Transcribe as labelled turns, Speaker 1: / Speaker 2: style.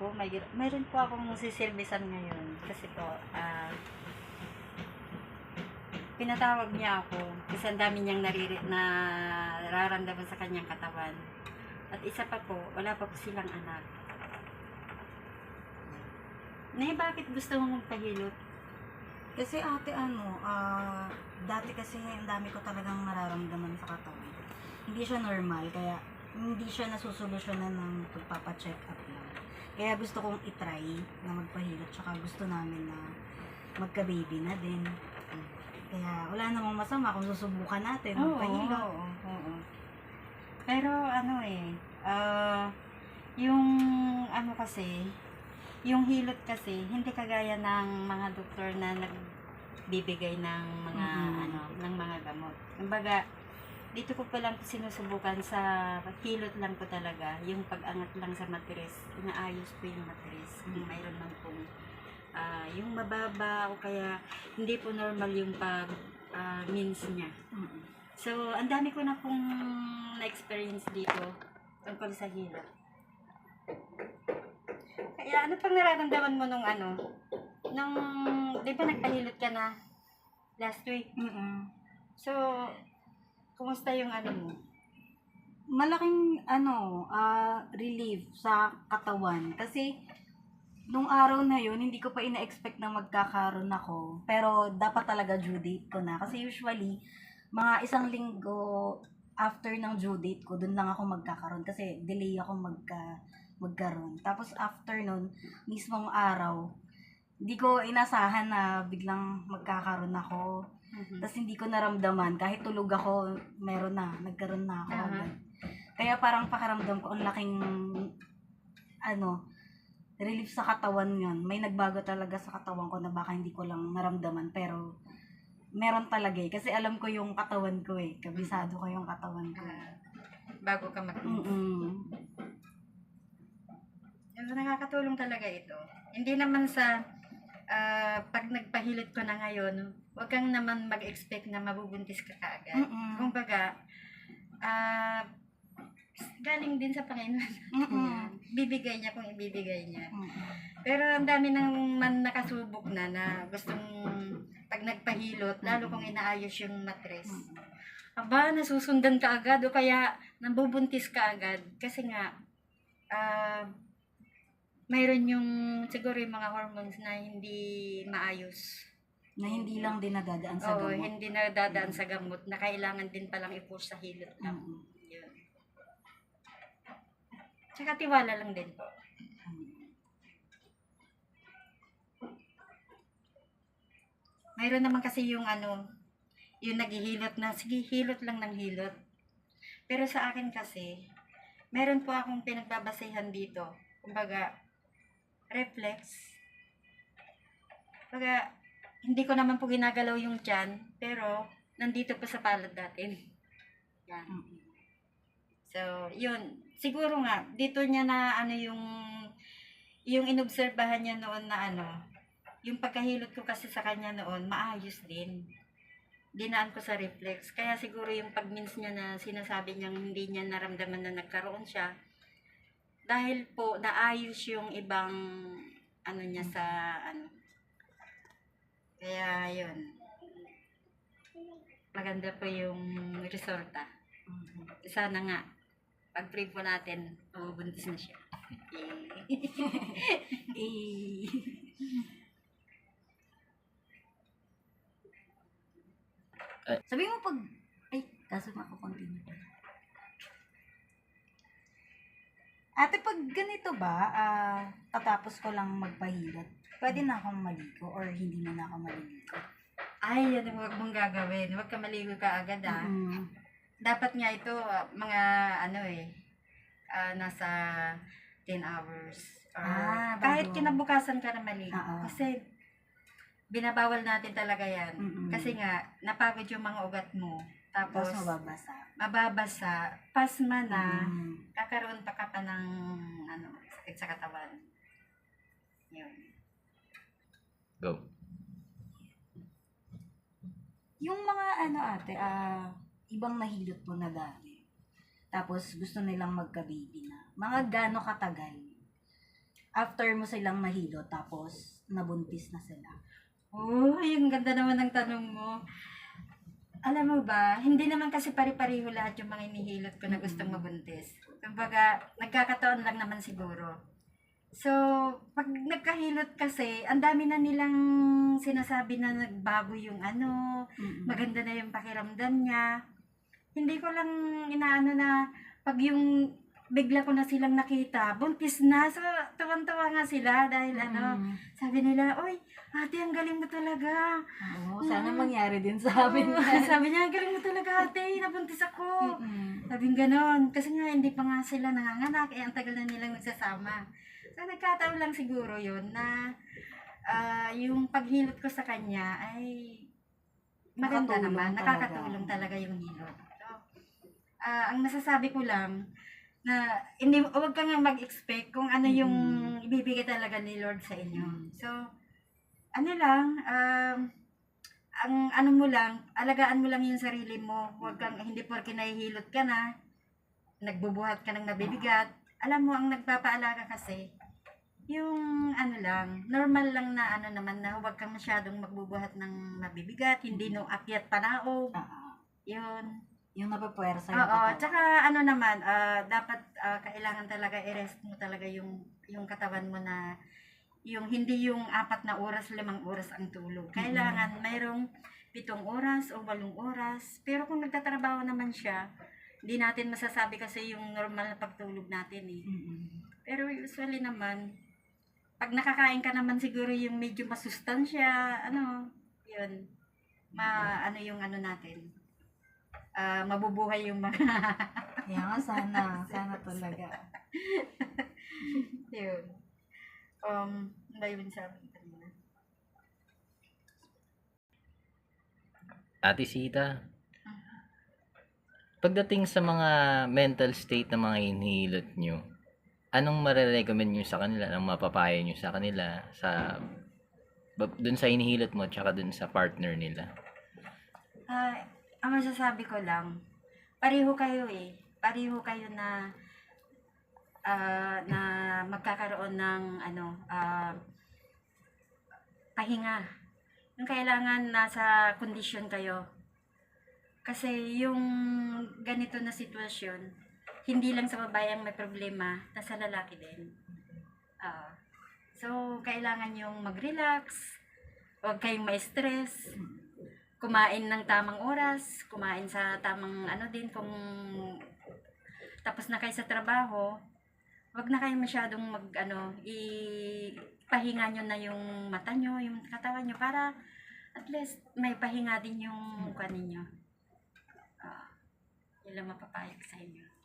Speaker 1: po, may, mayroon po akong siservisan ngayon. Kasi po, ah, pinatawag niya ako kasi ang dami niyang nariri, na nararamdaman sa kanyang katawan. At isa pa po, wala pa po silang anak. Nay, bakit gusto mo magpahilot?
Speaker 2: Kasi ate ano, ah, dati kasi ang dami ko talagang nararamdaman sa katawan. Hindi siya normal, kaya hindi siya nasusolusyonan ng pagpapacheck up lang. Kaya gusto kong itry na magpahilot, tsaka gusto namin na magka-baby na din. Kaya wala namang masama kung susubukan natin magpahilot.
Speaker 1: oo, oo. Pero ano eh, ah, yung ano kasi, yung hilot kasi, hindi kagaya ng mga doktor na nagbibigay ng mga
Speaker 2: Mhm.
Speaker 1: ano, ng mga gamot. Kumbaga, dito ko pa lang sinusubukan sa hilot lang ko talaga, yung pag-angat lang sa matres, inaayos ko yung matres. Kung
Speaker 2: Mhm.
Speaker 1: mayroon man pong ah, yung mababa o kaya hindi po normal yung pag ah, means niya. So, ang dami ko na pong na-experience dito tungkol sa hilot. Kaya ano pang nararamdaman mo nung ano? Nung, di ba nagpahilot ka na last week?
Speaker 2: Mm-mm.
Speaker 1: So, kumusta yung ano mo?
Speaker 2: malaking ano, ah, relief sa katawan. Kasi, nung araw na yun, hindi ko pa ina-expect na magkakaroon ako. Pero, dapat talaga due date ko na. Kasi usually, mga isang linggo after ng due date ko, dun lang ako magkakaroon. Kasi, delay ako magka, magkaroon. Tapos, after nun, mismong araw, hindi ko inasahan na biglang magkakaroon ako. Tapos hindi ko naramdaman, kahit tulog ako, meron na, nagkaroon na ako. Agad. Kaya parang pakiramdam ko, ang laking, ano, relief sa katawan yun. May nagbago talaga sa katawan ko na baka hindi ko lang naramdaman, pero meron talaga eh. Kasi alam ko yung katawan ko eh. Kabisado ko yung katawan ko.
Speaker 1: Ah, bago ka mag
Speaker 2: Mm-mm.
Speaker 1: Nakakatulong talaga ito. Hindi naman sa ah, pag nagpahilot ko na ngayon, huwag kang naman mag-expect na mabubuntis ka kaagad.
Speaker 2: Mm-mm.
Speaker 1: Kumbaga, ah, galing din sa Panginoon.
Speaker 2: Mm-mm.
Speaker 1: Bibigay niya kung ibibigay niya.
Speaker 2: Mm-mm.
Speaker 1: Pero ang dami nang man nakasubok na na gustong pag nagpahilot, lalo kung inaayos yung matres. Aba, nasusundan ka agad o kaya nabubuntis ka agad. Kasi nga, ah, mayroon yung siguro yung mga hormones na hindi maayos.
Speaker 2: Na hindi lang din nadadaan sa
Speaker 1: Oo,
Speaker 2: gamot.
Speaker 1: hindi na dadaan sa gamot na kailangan din palang i-push sa hilot lang.
Speaker 2: Mm-mm.
Speaker 1: Yun. Tsaka tiwala lang din po. Mayroon naman kasi yung ano, yung naghihilot na, sige, hilot lang ng hilot. Pero sa akin kasi, meron po akong pinagbabasehan dito. Kumbaga, reflex. Kumbaga, hindi ko naman po ginagalaw yung tiyan, pero nandito po sa palad natin. Yan.
Speaker 2: Mm-mm.
Speaker 1: So, yun. Siguro nga, dito niya na ano yung yung inobserbahan niya noon na ano, yung pagkahilot ko kasi sa kanya noon, maayos din. Dinaan ko sa reflex. Kaya siguro yung pag-means niya na sinasabi niyang hindi niya naramdaman na nagkaroon siya, dahil po naayos yung ibang ano niya sa ano. Kaya yun. Maganda po yung resulta sana nga, pag-pray po natin, mabubuntis na siya. Yay.
Speaker 2: Eh. Sabi mo pag... Ay, kaso makakontinue Ate, pag ganito ba, ah, tatapos ko lang magpahilot, pwede na akong maligo or hindi na na ako maliligo?
Speaker 1: Ay, yan ang huwag mong gagawin. Huwag ka maligo ka agad ah.
Speaker 2: Mm.
Speaker 1: Dapat nga ito, ah, mga ano eh, ah, nasa 10 hours. Or
Speaker 2: Ah, bago.
Speaker 1: kahit kinabukasan ka na maligo.
Speaker 2: Oo.
Speaker 1: Kasi binabawal natin talaga yan.
Speaker 2: Mm-mm.
Speaker 1: Kasi nga, napagod yung mga ugat mo. Tapos,
Speaker 2: Tapos mababasa.
Speaker 1: mababasa, pasma na,
Speaker 2: Mm.
Speaker 1: kakaroon pa ka pa ng ano, sakit sa katawan. Yun.
Speaker 3: Go.
Speaker 2: Yung mga ano ate, ah, ibang nahilot po na dati. Tapos gusto nilang magka-baby na. Mga gaano katagal? after mo silang nahilo, tapos nabuntis na sila.
Speaker 1: Oh, yung ganda naman ng tanong mo. Alam mo ba, hindi naman kasi pari-pariho lahat yung mga inihilot ko na gustong mabuntis. Kumbaga, nagkakataon lang naman siguro. So, pag nagkahilot kasi, ang dami na nilang sinasabi na nagbago yung ano,
Speaker 2: Mm-mm.
Speaker 1: maganda na yung pakiramdam niya. Hindi ko lang inaano na pag yung bigla ko na silang nakita, buntis na. So, tuwang-tuwa nga sila dahil ano,
Speaker 2: Mm.
Speaker 1: sabi nila, Oy, ate, ang galing mo talaga.
Speaker 2: Oo, sana
Speaker 1: Mm.
Speaker 2: mangyari din sa amin.
Speaker 1: Sabi niya, ang galing mo talaga, ate, nabuntis ako.
Speaker 2: Mm-mm.
Speaker 1: Sabi ganon. Kasi nga, hindi pa nga sila nanganganak, eh, ang tagal na nilang nagsasama. So, nagkataon lang siguro yun na ah, yung paghilot ko sa kanya ay maganda
Speaker 2: Nakatulong
Speaker 1: naman.
Speaker 2: talaga.
Speaker 1: Nakakatulong talaga yung hilot. So, ah, ang masasabi ko lang, na hindi huwag ka nga mag-expect kung ano yung
Speaker 2: Mm.
Speaker 1: ibibigay talaga ni Lord sa inyo. So, ano lang, um, ang ano mo lang, alagaan mo lang yung sarili mo. Huwag kang, hindi porke nahihilot ka na, nagbubuhat ka ng nabibigat. Alam mo, ang nagpapaalaga kasi, yung ano lang, normal lang na ano naman na huwag kang masyadong magbubuhat ng mabibigat, hindi no akyat panao.
Speaker 2: Ah,
Speaker 1: Yun.
Speaker 2: Yung napapuwersa yung
Speaker 1: Oo,
Speaker 2: katawan.
Speaker 1: tsaka ano naman, ah, dapat ah, kailangan talaga i-rest mo talaga yung yung katawan mo na yung hindi yung apat na oras, limang oras ang tulog. Kailangan mayroong pitong oras o walong oras. Pero kung nagtatrabaho naman siya, hindi natin masasabi kasi yung normal na pagtulog natin eh.
Speaker 2: Mm-mm.
Speaker 1: Pero usually naman, pag nakakain ka naman siguro yung medyo masustansya, ano, yun, ma, ano yung ano natin, ah, mabubuhay yung mga,
Speaker 2: Kaya nga, sana. sana talaga.
Speaker 1: yun. Um, ba yun sabi ko kanina?
Speaker 3: Ate Sita, pagdating sa mga mental state ng mga hinihilot nyo, anong marirecommend nyo sa kanila? Anong mapapayo nyo sa kanila? Sa, dun sa hinihilot mo, tsaka dun sa partner nila?
Speaker 1: Ah, ang masasabi ko lang, pareho kayo eh. Pareho kayo na ah, na magkakaroon ng ano, ah, pahinga. Yung kailangan nasa kondisyon kayo. Kasi yung ganito na sitwasyon, hindi lang sa babae ang may problema, nasa lalaki din. Ah. so, kailangan yung mag-relax, huwag kayong ma-stress, kumain ng tamang oras, kumain sa tamang ano din, kung tapos na kayo sa trabaho, wag na kayo masyadong mag ano, ipahinga nyo na yung mata nyo, yung katawan nyo, para at least may pahinga din yung mukha ninyo. Ah, yun lang mapapayag sa inyo.